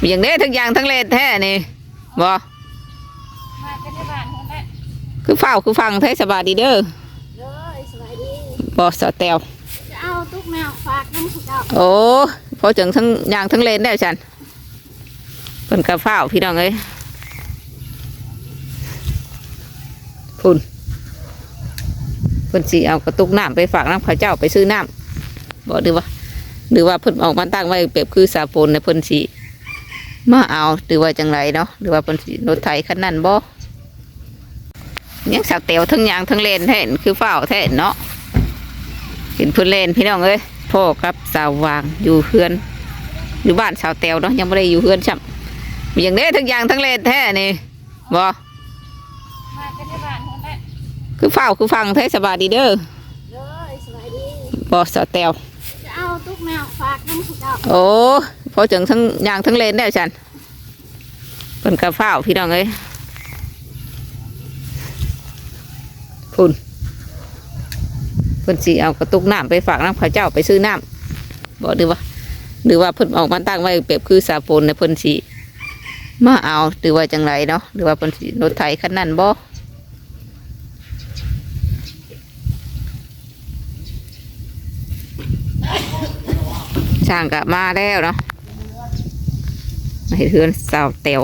มีอย่างนี้ทั้งยางทั้งเลนแท้นี่บ่มาเป็นในบ้านคนละคือเฝ้าคือฟังเทศบาลดีเด้อเลยสบายดีบ่สอแตวจะเอาตุ๊กแมวฝากน้ำสุเจ้าโอ้พอจังทั้งยางทั้งเลนได้ฉันเป็นกระเฝ้าพี่น้องเอ้ยพุ่นเพิ่นสิเอากระตุกน้ำไปฝากน้ำข้าเจ้าไปซื้อน้ำบอกหรือว่าหรือว่าเพิ่นออกมาตั้งไว้เปรียบคือสาปนในยเพิ่นสิ มาเอาหรือว่าจังไรเนาะหรือว่าเพิ่นสิรถไถคันนั้นบ่ยังสาวเตียวทั้งยางทั้งเลนแท้นคือเฝ้าแท้นเนาะเห็นเพิ่นเลนพี่น้องเอ้ยพ่อกับสาววางอยู่เฮือนอยู่บ้านสาวเตียวเนาะยังไม่ได้อยู่เฮือนช่ำมีอย่างนี้ทั้งยางทั้งเลนแท้นี่บ่มาเป็นในบ้านคนละคือเฝ้าคือฟังเทศบาลดีเด้อเลยสบายดีบ่สาวเตียวจะเอาตุ๊กแมวฝากน้ำสุเจ้าโอ้ พอจังทั้งยางทั้งเลนได้ฉันเป็นกระเฝ้าพี่น้องเอ้ยพุ่นเพิ่นสิเอากระตุกน้ำไปฝากน้ำข้าเจ้าไปซื้อน้ำบอกหรือว่าหรือว่าเพิ่นออกมาตั้งไว้เปรียบคือสาปนในเพิ่นสิมาเอาหรือว่าจังไรเนาะหรือว่าเพิ่นสิรถไถคันนั้นบ่ช่างกะมาแล้วเนาะ เห็นเพื่อนสาวเตียว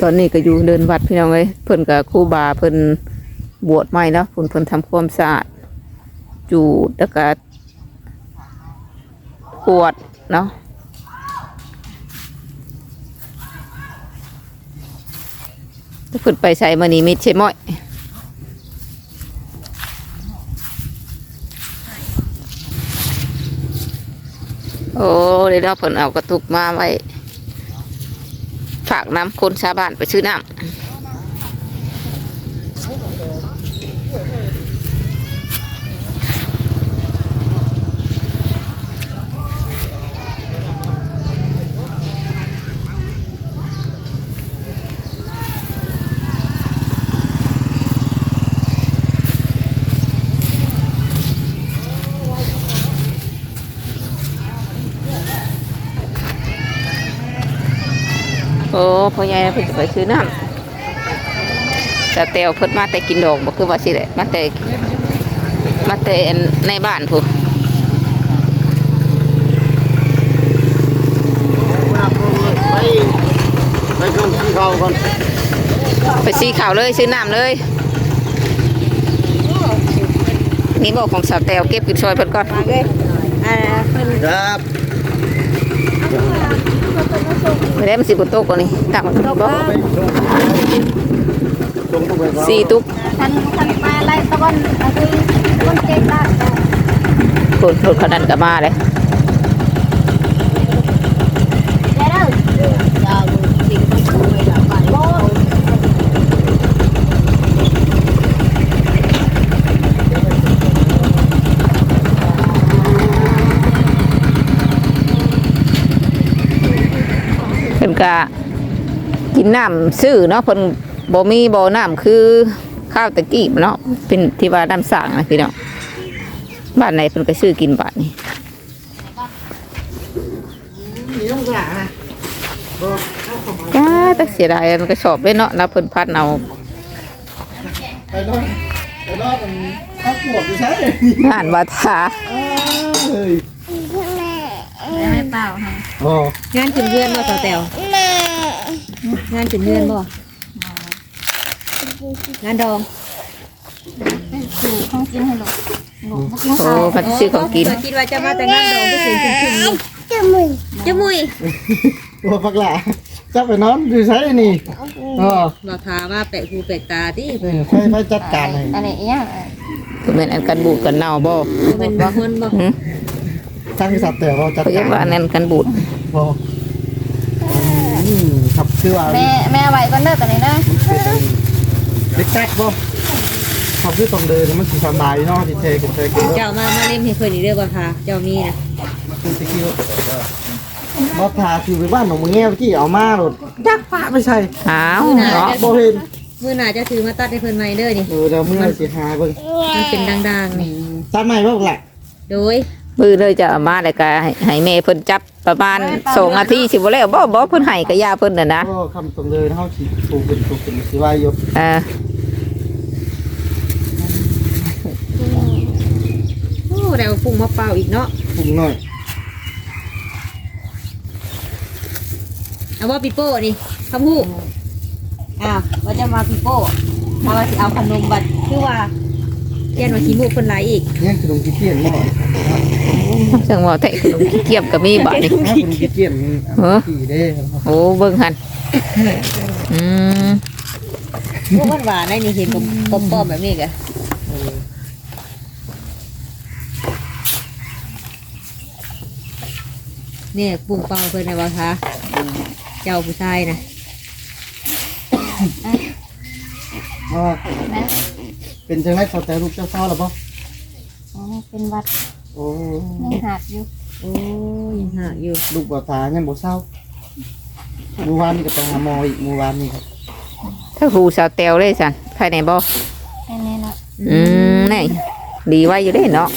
ตอนนี้ก็อยู่เดินวัดพี่น้องเอ้ยเพิ่นกับครูบาเพิ่นบวชใหม่นะเพิ่นเพิ่นทำความสะอาดจูดแล้วก็ขวดเนาะถ้าขึ้นไปใส่มานี่มิดใช่ม้อย โอ้เดี๋ยวเราเพิ่นเอากระตุกมาไว้ ฝากน้ำคนชาวบ้านไปซื้อน้ำ โอ้ พ่อใหญ่เพิ่นจะไปซื้อน้ำแต่เตียวเพิ่นมาแต่กินดอกบ่คือว่าสิแหละมาแต่มาแต่อันในบ้านพุ่นไปไปก่อนกินข้าวก่อนไปซื้อข้าวเลยซื้อน้ำเลยนี่บอกของสาวแตวเก็บกินซอยเพิ่นก่อนมาเลยอ่าเพิ่นครับ ไม่ได้มันสิบนโต๊ะกว่านี้ตักมันบ่จงต้องไปก่อนสี่ตุ๊กทันทันมาไล่ตะวันเอาไปตะวันเก่งได้จ้ะโผล่โผล่ขนาดก็มาเลย เดี๋ยวเด้อดาวสิ่งที่คุยแล้วไปโอ้ เพิ่นก็กินน้ำซื้อเนาะเพิ่นบ่มีบ่อน้ำคือข้าวตะกี้เนาะเป็นที่ว่าน้ำสร้างนะพี่น้องบ้านไหนเพิ่นก็ซื้อกินบ้านนี้มีต้องกระนะจ้าแต่เสียดายมันก็ชอบเลยเนาะนะเพิ่นพัดเอาไปนอนไปนอนมันข้าวปวดอยู่ใช่งานวัดทาเฮ้ยไม่เปล่าฮะโอ้งานขึ้นเรือนบ่สาวแตว งานขึ้นเรือนบ่งานดองสู่ห้องกินให้ลูกลูกบ่กินโอ้ข้าวพัดซื้อของกิน คิดว่าจะมาแต่งานดองก็เสียงขึ้นขึ้นนี่จะมึงจมุยตัวปักหล่าจะไปนอนอยู่ใช่นี่อ๋อเราถามว่าแปะหูแปะตาที่นี่ไปไปจัดการให้อันนี้อีหยังก็เป็นอันกันบูดกันเน่าบ่เป็นบ่คนบ่หึทั้งสัตว์แต่เราจัดเพิ่นการว่าอันนั้นกันบูดพออื มครับคือว่าแม่แม่ไว้ก่อนเด้อตอนนี้นะเด็กแจ๊กบ่เขาคือต้องเดินมันสิสบายเนาะที่เทกันเทกันเจ้ามามาเล่มให้เพิ่นอีกเด้อบ่ค่ะเจ้ามีนะมันสิคิวบ่ทาคือไปบ้านของมึงแง่เมื่อกี้เอามาโลดยักพาไม่ใช่อ้าวเนาะบ่เห็นมื้อหน้าจะถือมาตัดให้เพิ่นใหม่เด้อนี่เออเดี๋ยวเมื่อสิหาเบิ่งมันเป็นดังๆนี่ซัดใหม่บ่แหละโดย มือเลยจะเอามาแล้วก็ให้ให้แม่เพิ่นจับประมาณสองนาทีสิบ่แล้วบ่บ่เพิ่นให้ก็ยาเพิ่นน่ะนะก็คำตรงเลยเฮาสิปลูกเป็นปลูกเป็นสิว่าอยู่เอ่าโอ้แล้วปรุงมะเปล่าอีกเนาะปลูกหน่อยเอาว่าปิโป้นี่คำพูดอ้าวว่าจะมาปิโป้มาว่าสิเอาขนมบัตรคือว่าเรียนว่าขี้มูกคนไหลายอีกยังขนมขี้เกียจบ่ จังว่าแท้ขนมขี้เกียจก็มีบัดนี้ถ้าขนมขี้เกียจมันเหรอขี้เด้โอ้เบิ่งหั่นอืมพวกมันหวานได้นี่เห็นกับกบๆแบบนี้กะเนี่ยปรุงเปล่าเพิ่นนะว่าคะเจ้าผู้ชายนะว่าเป็นจังได๋เขาแต่ลูกเจ้าซ้อแล้วบ่อ๋อเป็นวัดโอ้ยังหักอยู่โอ้ยยังหาอยู่ลูกบ่ตายังบ่เศร้าเมื่อวานนี่ก็ไปหาหมออีกเมื่อวานนี่ครับถ้าหูสาวแตวเลยซั่นภายในบ่แค่นี้เนาะอืมนี่ดีไว้อยู่เด้เนาะ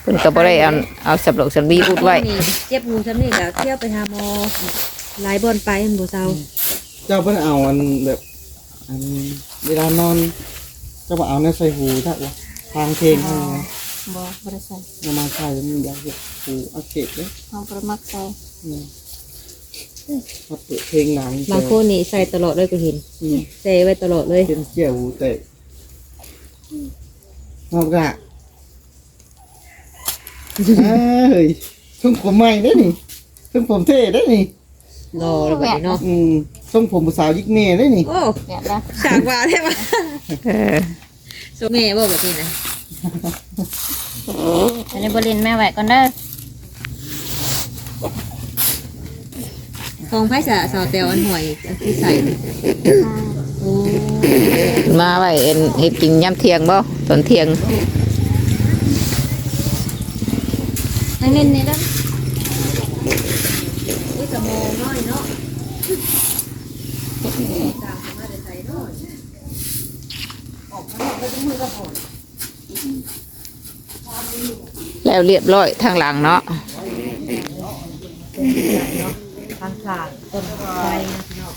เพิ่นก็บ่ได้เอาเอาสับหลกสันบีอุดไว้ นี่เจ็บงูฉันนี่ก็เที่ยวไปหาหมอหลายบอนไปมันบ่เศร้าเจ้าเพิ่นเอาอันแบบอันเวลานอน เจ้าบ่เอาในใส่หูถ้าว่าทางเพลงให้นะ บ่บ่ได้ใส่นำมาใส่มันอยากเฮ็ดหูอักเสบเด้อเฮาบ่ได้มักใส่อืมถ้าเปิดเพลงหนังบางคนนี่ใส่ตลอดเลยก็เห็นอืมใส่ไว้ตลอดเลยเป็นเกี่ยวหูเตะนอกกะเอ้ยทรงผมใหม่ได้อนี่ทรงผมเท่ได้อนี่ รอแล้วแบบนี้เนาะอืมทรงผมผู้สาวยิกเมย์ได้อนี่ โอ้แกะละฉากว่าใช่ปะเออ สมัยบอกแบบนี้นะ อันนี้บ่เลินแม่ไว้ก่อนเด้อของไผ่สะสาวแตวอันห่วยที่ใส่โอ้มาไว้เอ็นเฮ็ดกินยามเที่ยงบ่ตอนเที่ยงให้เล่นนี่เด้อยสมองน้อยเนาะแล้ว เรียบร้อยทางหลังเนาะทางขาดต้นไฟนะพี่น้อง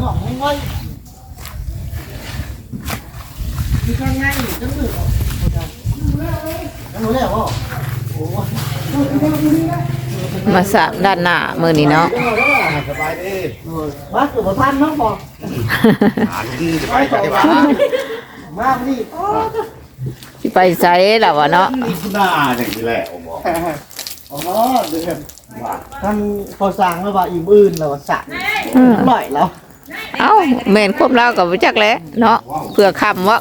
งอกง่อยมีข้างในจังมือจังรู้แล้วบ่โอ้ มาสามด้านหน้ามื้อนี้เนาะสบายดีมาคือบ่ทันเนาะบ่หาดีสบายใจว่ามานี่สิไปไสล่ะวะเนาะนี่คุณน่าอย่างนี้แหละผมบอกอ๋อเดือนท่านพอสั่งแล้วว่าอีมอื่นแล้วว่าสั่งอืมหน่อยแล้วเอ้าแม่นควบเราก็บ่จักแหล้วเนาะเพื่อคำวะ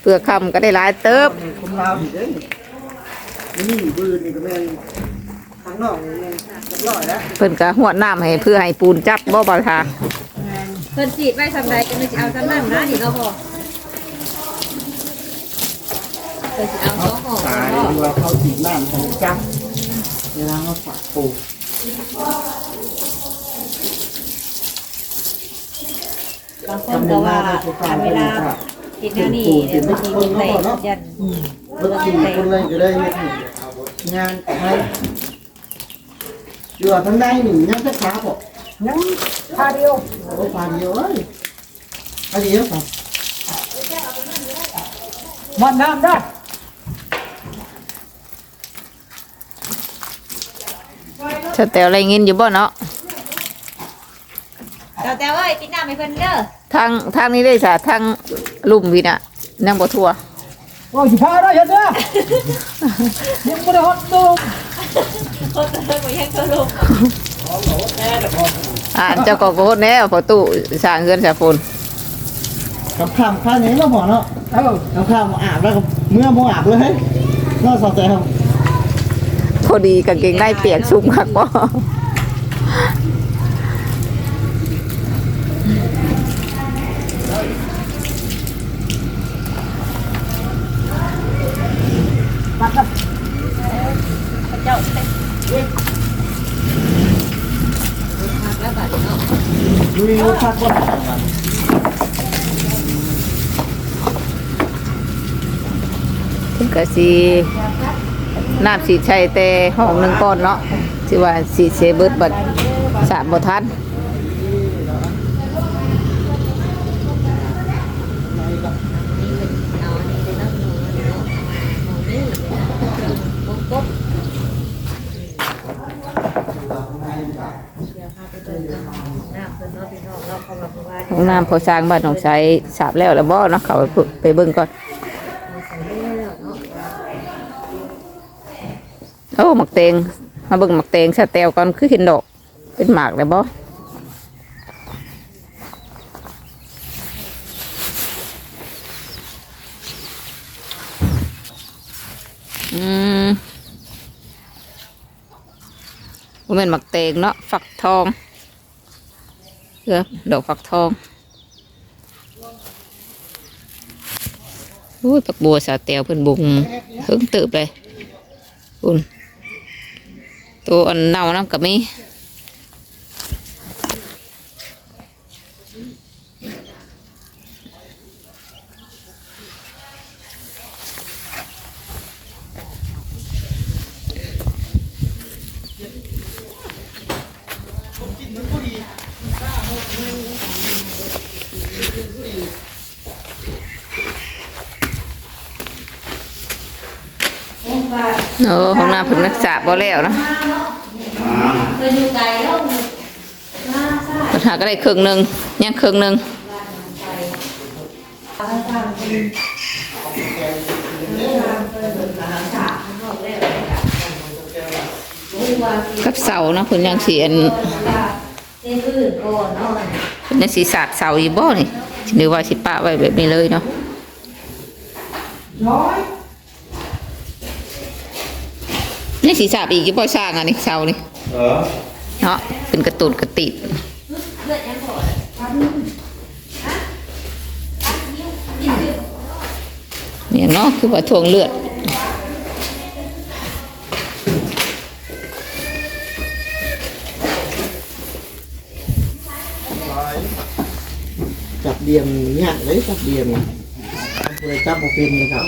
เพื่อคำก็ได้หลายเติบค นลาวอีกเด้นี่นี่บืนนี่ก็แม่นข้างนอกนี่แม่นเรียบร้อยแล้วเพิ่นก็หวดน้ำให้เพื่อให้ปูนจับบ่บ่ทาเพิ่นจีดไว้ทำใดก็ไม่จะเอาทำนั่นนะนี่เราพอเพิ่นจะเอาสองห่อตายดูว่าเขาจีบน้ำทำจังเวลาเขาฝากปลูกบางคนก็ว่าการเวลาคิดแนวนี้เดี๋ยวบางทีมันเตะยันรถขี่คนเงานให้อยู่ทางใดนี่ยังจะขาบ่ยังพาเดียวโอ้พาเดียวเอ้ยพาเดียวครับมันน้ำได้สแตวอะไรเงินอยู่บ่เนาะเราแต่ว่ากินน้ำให้เพิ่นเด้อทางทางนี้ได้สะทางลุ่มวิน่ะนั่งบ่ทั่ว ว่าสิพาได้เห็นเด้อยังไม่ได้ฮอตตูมคนเพิ่นบ่ยังตัวลูกอ่าเจ้าก็โคตรแน่พอตู้สร้างเงินสาฝนกับข้ามข้างนี้เราบอกเนาะเอ้ากับข้ามอาบแล้วก็เมื่อโมอาบเลยนอกสอดใจครับพอดีกางเกงในเปียกชุ่มคักบ่ ลุยพักคนเพิ่นก็สิน้ำสิใช้แต่ห้องหนึ่งก่อนเนาะสิว่าสิเสเบิดบัดสามบทัน ห้องน้ำพอสร้างบ้านของใช้สาบแล้วแล้วบ่เนาะเขาไปเบิ่งไปเบิ่งก่อนโอ้หมักเตงมาเบิ่งหมักเตงสะแตวก่อนคือเห็นดอก เป็นหมากแล้วบ่อืมบ่แม่นหมักเตงเนาะฟักทอง เกือบดอกฟักทองอุ้ยปักบัวสาเตียวเพิ่นบุงหึงตืบเลยอุ่นตัวอันเน่าน้ำกับมี อ้ห้องน้ำเพิ่นรักษาบ่แล้วเนาะปัญหาก็ได้ครึ่งหนึ่งยังครึ่งหนึ่งกับเสาเนาะเพิ่นยังเสิอันเพิ่นยังสิสาดเสาอีบ่นี่หรือว่าสิปะไว้แบบนี้เลยเนาะ ร้อย นี่สีสาบอีกกี่บ่สร้างอันนี้เสานี่เออเนาะเป็นกระตุนกระติดเนี่ยเนาะคือว่าทวงเลือดจับเดียมเนี่ยเลยจับเดียมเลยจับบ่เป็นเลยครับ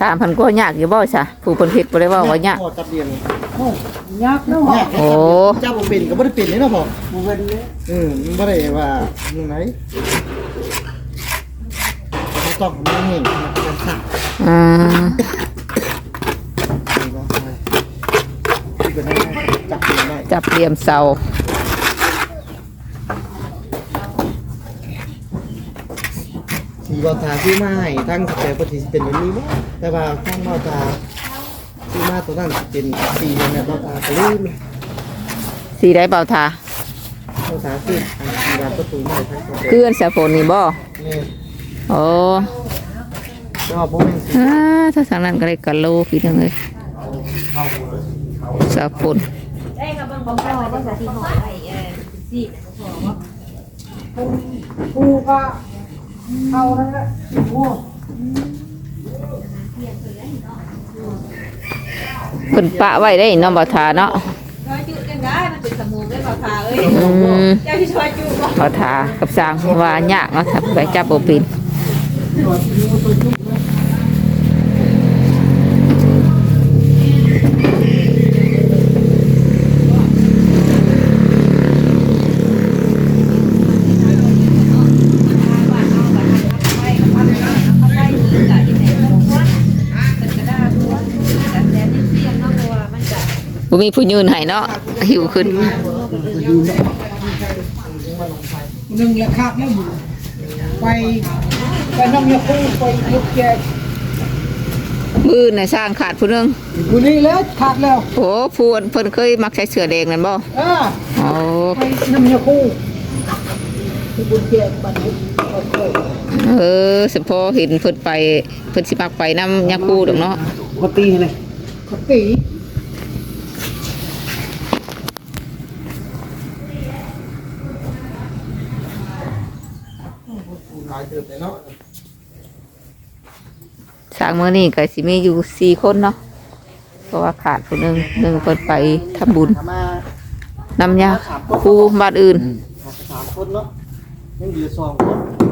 ถามเพันก็ยากอยู่บ่ซะผู้เพิ่นเฮ็ดบ่ได้เว่าว่ายากพ่อจับเดียมโอ้ยากเนาะเนี่ยโอ้จับบ่เป็นก็บ่ได้เป็นเลยเนาะพ่อบ่เป็นเลยอืมมันบ่ได้ว่าจังไหนเขาต้องมันเห็นกันสักอืมที่เป็นให้จับเดียมได้จับเหลี่ยมเสา สีบอตาที่มาให้ทั้งสเปรย์ปฏิเป็นแบบนี้บ่แต่ว่าทั้งบอตาที่มาตัวนั้นเป็นสีเนี่ยบอตาก็ลืมสีได้เบาทาบอตาคืออันสีบานประตูใหม่ทั้งสเปรคือย์อันสะโพนนี่บ่นี่โอ้แต่ว่าผมเป็นสีอ่าถ้าทางนั้นก็ได้กะโลพี่นึงเลยสะโพนได้ครับบางคนก็ได้สาธิตหอยไว้เออสิปูก็ เข้านั่นแหละโอ้เพิ่นปะไว้ได้เนาะเบาทาเนาะช่วยจุดกันได้มันเป็นสมูได้เปล่าคะเอ้ยอืมเจ้าที่ช่วยจุดบ่เบาทากับสร้างว่ายากเนาะถ้าไปจับบ่เป็น บ่มีผู้ยืนให้เนาะหิวขึ้นหนึ่งแหละครับแล้วอยู่ไปไปน้ำยาปูไปยุกแกมือน่ะสร้างขาดผู้หนึงบุนี้แล้วขาดแล้วโอ้ผู้อันเพิ่นเคยมักใช้เสื้อแดงนั่นบ่เออโอ้ไปน้ำยาปูที่บุญแกบัดนี้เอาไปเออสิพอเห็นเพิ่นไปเพิ่นสิมักไปนำยาคูดอกเนาะเขาตีเลยเขาตี หลายเติบเลยเนาะสร้างมื้อนี้ก็สิมีอยู่สี่คนเนาะเพราะว่าขาดผู้หนึงหนึงเพิ่นไปทำบุญถามมาน้ำยาครูบ้านอื่นขาดสามคนเนาะยังเหลือสองคน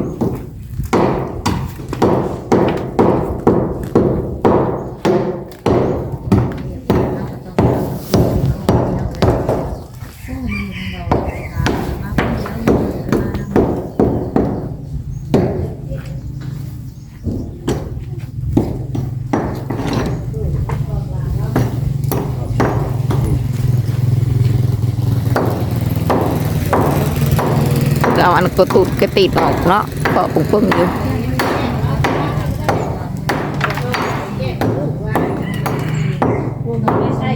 ตัวตุดกระติดออกเนาะเพราะปุ่งปึ้งอยู่ ไม่ใช่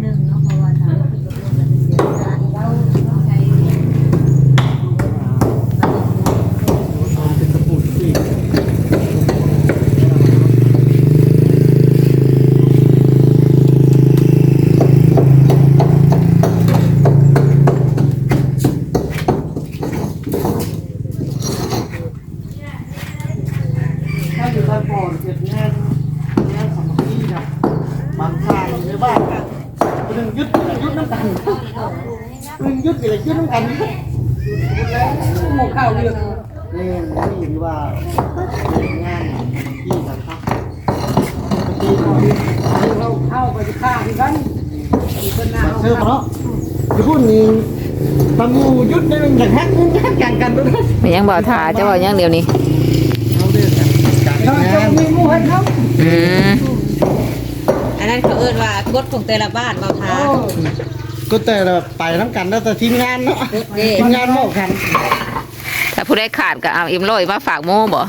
หนึ่งเนาะเพราะว่าทางที่ตกลงกันเสียการเราใช้ เป็นสมุดที่ ถ้าอยู่ทางก่อนเก็บงานงานสมัครที่นะบางทางในบ้านกันหนึ่งยุดหนึ่งยุดน้ำกันห นึ่งยุดอะไรยุดน้ำกันหมูข้าวเรียกนี่นี่ที่ว่าเป็นงานที่สำคัญที่เราเราเข้าไปจะฆ่าที่กันอีกเป็นหน้าเชื่อเนาะที่พูดนี่ตำมูยุดได้เป็นอย่างฮักฮักกันกันด้วยมันยังบ่ทาจะบอกยังเดียวนี้เอาเรื่องกันการเราจะงานมีหมูให้เขาอืมอันนั้นเขาเอิ้นว่ากฎของแต่ละบ้านเราทา ก็แต่ไปน้ำกันแล้วแต่ทีมงานเนาะเด้ทีมงานโมกันถ้าผู้ใดขาดก็เอาอิ่มร้อยมาฝากโม่บ่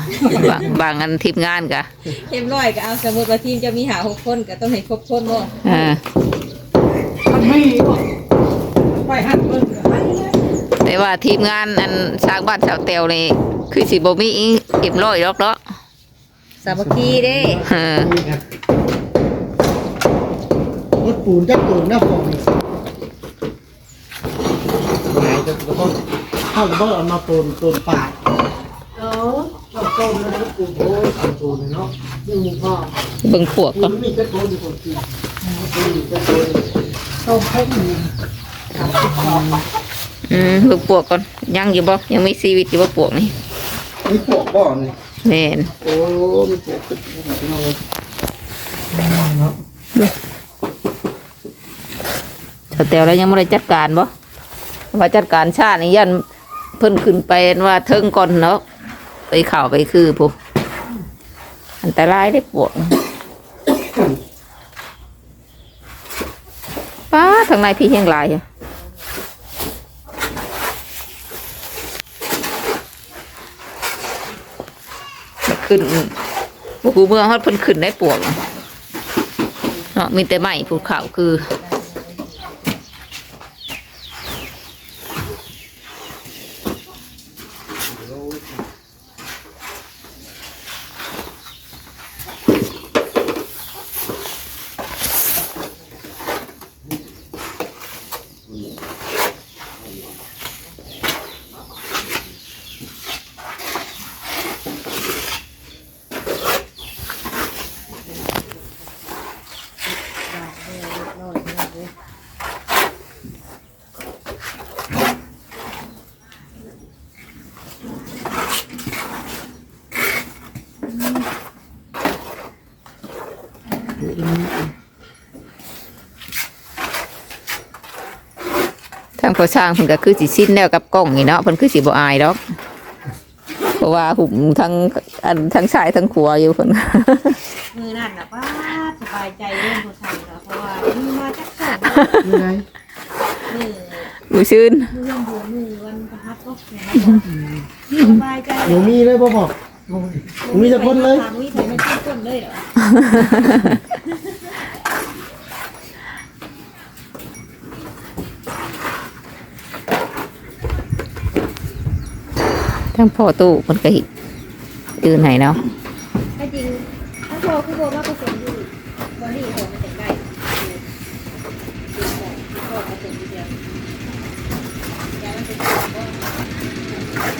บางบางอันทีมงานก็เต็มร้อยก็เอาสมมุติว่าทีมจะมีหาหกคนก็ต้องให้ครบคนบ่อ่ามันไม่ไปหันเพิ่นไปเลยแต่ว่าทีมงานอันสร้างบ้านชาวเตวนี่คือสิบ่มีอิ่มร้อยหรอกเนาะสามัคคีเด้เออนี่ครับรถปูนจะปูนหน้าฟองหายจะก็ต้องเข้าก็เอามาปูนปูนปาดเออเราต้มแล้วกูโอ้ยปูนเนาะอยู่พ่อเบิ่งพวกปูก็นมีจะโกนอยู่คนที่ปูนจะโกนต้มให้ดีอืมเบิ่งพวกก่อนยังอยู่บ่ยังมีชีวิตอยู่บ่พวกนี่มีปวกบ่อนี่แม่นโอ้มีปวกเป็นพี่น้องเลยเนาะชาวเตวแล้วยังบ่ได้จัดการบ่ ว่าจัดการชาตินี่ยันเพิ่นขึ้นไปว่าเทิงก่อนเนาะไปเข้าไปคือผู้อันตรายได้พวกป้าทางในพี่เฮียงหลายขึ้นบุกูเมืองเขาเพิ่นขึ้นได้ปวกเนาะมีแต่ไม้ภูเขาคือ ทาง พอสร้างเพิ่นก็คือสิสิ้นแล้วกับกล้องนี่เนาะเพิ่นคือสิบ่อายดอกเพราะว่าหุ่มทั้งอันทั้งชายทั้งขัวอยู่เพิ่นมือนั่นน่ะป้าดสบายใจเรื่องผู้ชายเนาะเพราะว่ามีมาจักสองยังไงมืออยู่ชื่นมือเรื่องบัวมือวันประทัดก็สบายใจหนูมีเลยบ่บอกหนูมีจะคนเลยถามวิถีมันต้นเลยเหรอ ทั้งพ่อตู้เพิ่นก็หิตื่นให้เนาะถ้าจริงถ้าโทรคือโบว่าผสมอยู่บอดี้โทรมาแต่งได้โทรผสมอยู่เดียวอย่ามันเป็นตัว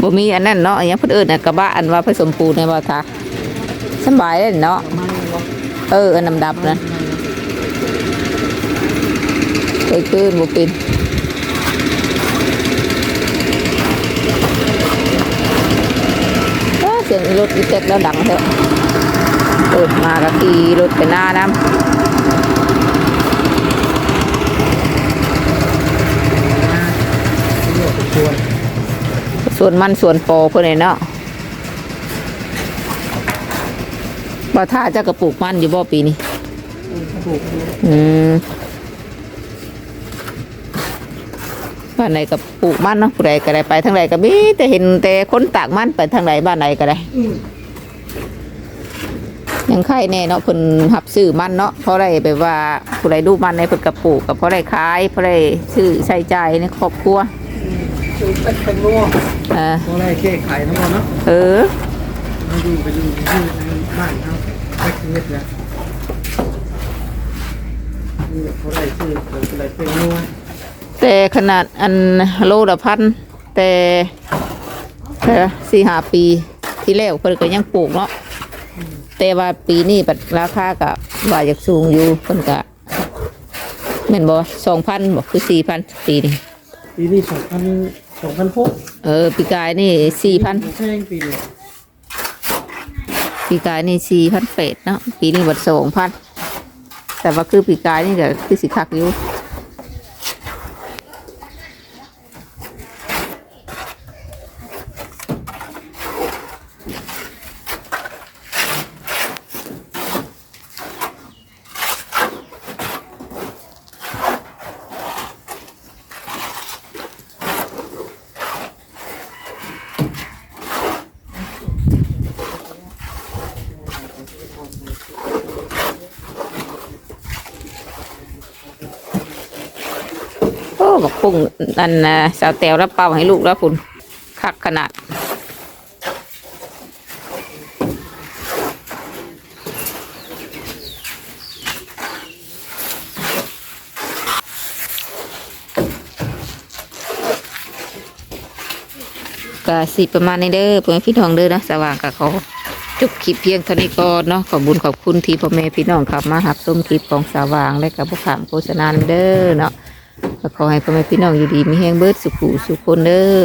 บ่บ่มีอันนั้นเนาะอันหยังเพิ่นเอิ้นน่ะกระบะอันว่าผสมปูนในบ่ทาสำบายเลยเนาะเอออันดำๆนะยเกินบ่เป็น รถอีแตกแล้วดังเถอะเปิดมากะขี่รถไปหน้าน้ำส่วนมันส่วนปอเพื่อนเนาะบ่ท่าเจะกระปลูกมันอยู่บ่ปีนี้อืม บ้านไหนก็ปลูกมันเนาะผู้ใดก็ได้ไปทางใดก็มีแต่เห็นแต่คนตากมันไปทางใดบ้านไหนก็ได้ยังไข่แน่เนาะเพิ่นหับซื้อมันเนาะเพราะได้แบบว่าผู้ใดดูมันในเพิ่นก็ปลูกกับเพราะได้ขายเพราะได้ซื้อใช้จ่ายในครอบครัวคือเป็นเป็นนัวเออตัวแรกแก้ไขทั้งหมดเนาะเออมาดูไปดูที่ในบ้านเขาไปคือเฮ็ดแล้วนี่เขาได้ชื่อเขาได้เป็นนัว แต่ขนาดอันโลละพันแต่แต่สี่ห้าปีที่แล้วเพิ่นก็ยังปลูกเนาะแต่ว่าปีนี้บัดราคาก็ว่าอยากสูงอยู่เพิ่นก็แม่นบ่สองพันบ่คือสี่พันปีนี้ปีนี้สองพันสองพันหกเออปีกายนี่สี่พันแพงปีนี้ปีกายนี่สี่พันเปดเนาะปีนี้บัดสองพันแต่ว่าคือปีกายนี่ก็คือสิคักอยู่ บักปุ้งอันนะสาวแตวรับเป่าให้ลูกแล้วคุณคักขนาดก็สิประมาณนี้เด้อเพื่อนพี่น้องเด้อนะสว่างกับเขาจบคลิปเพียงเท่านี้ก่อนเนาะขอบบุญขอบคุณที่พ่อแม่พี่น้องขับมาหับส้มคลิปของสว่างและกับผู้ขามโฆษณาเด้อเนาะ ก็ขอให้พ่อแม่พี่น้องอยู่ดีมีแห้งเบิดสุขูสุขคนเด้อ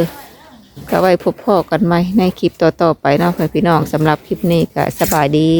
ก็ไว้พบพ่อกันไหมในคลิปต่อๆไปเนาะพ่อแม่พี่น้องสำหรับคลิปนี้ก็สบายดี